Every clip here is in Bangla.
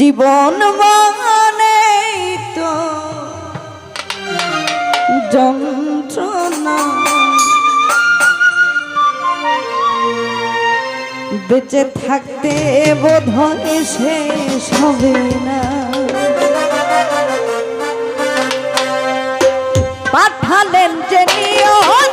জীবন মানে তো যন্ত্রণা। বেঁচে থাকতে বোধ শেষ হবে না। পাঠালেন যে নিয়ম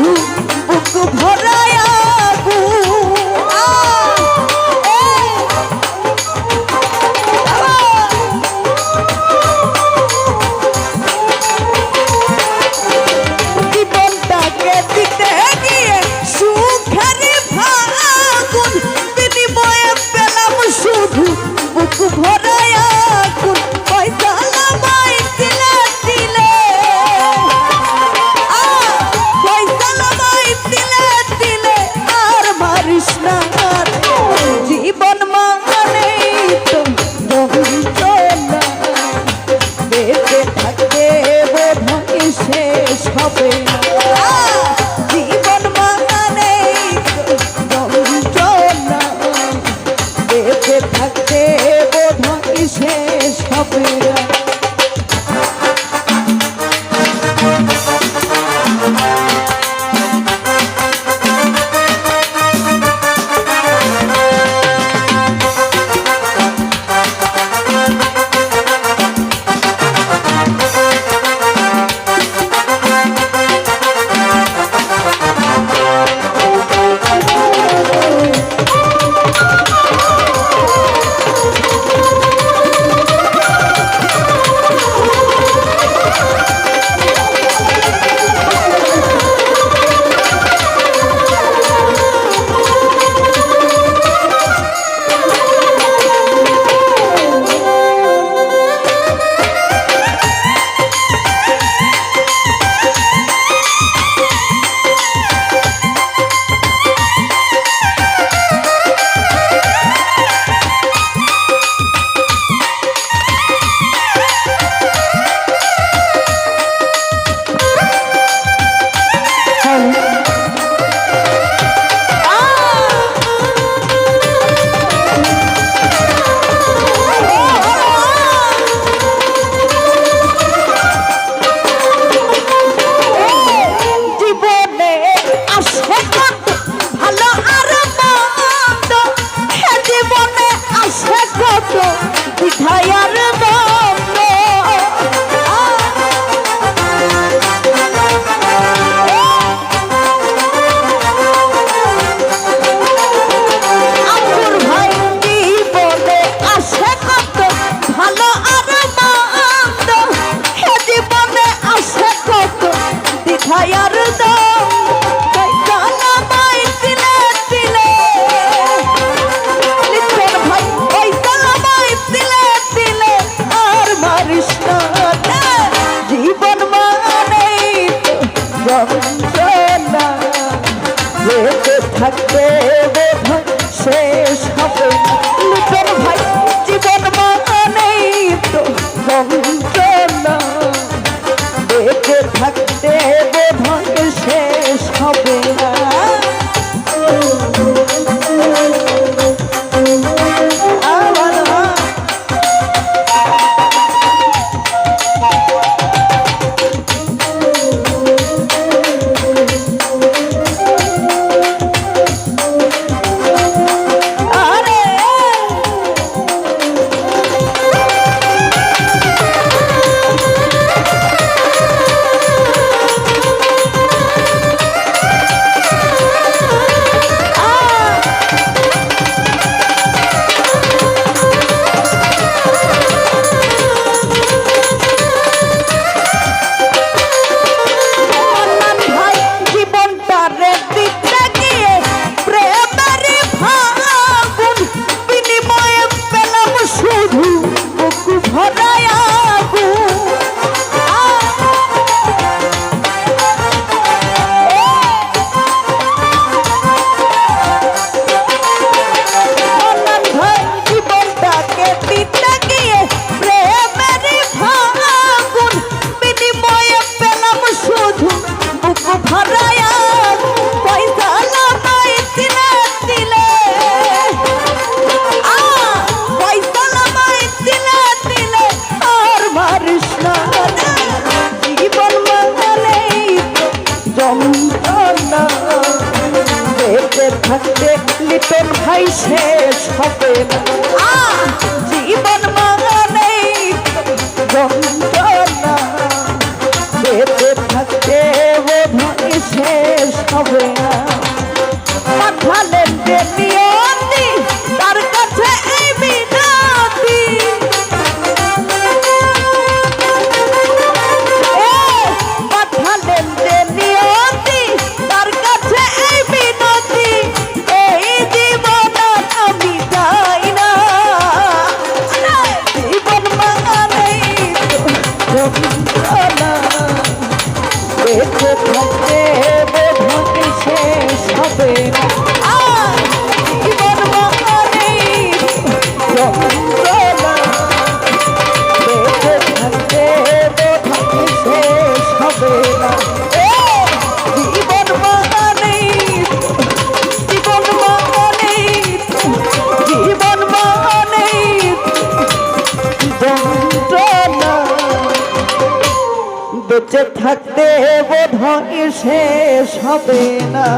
বন্ধু বুক ভরা থাকতে লিটন ভাই শেষ হবে না। জীবন মানেই যন্ত্রণা। বেঁচে থাকতে ও ভাই শেষ হবে না। রবীন্দ্রনা বেঁচে থাকতে বোধ শেষ শেষ হবে না।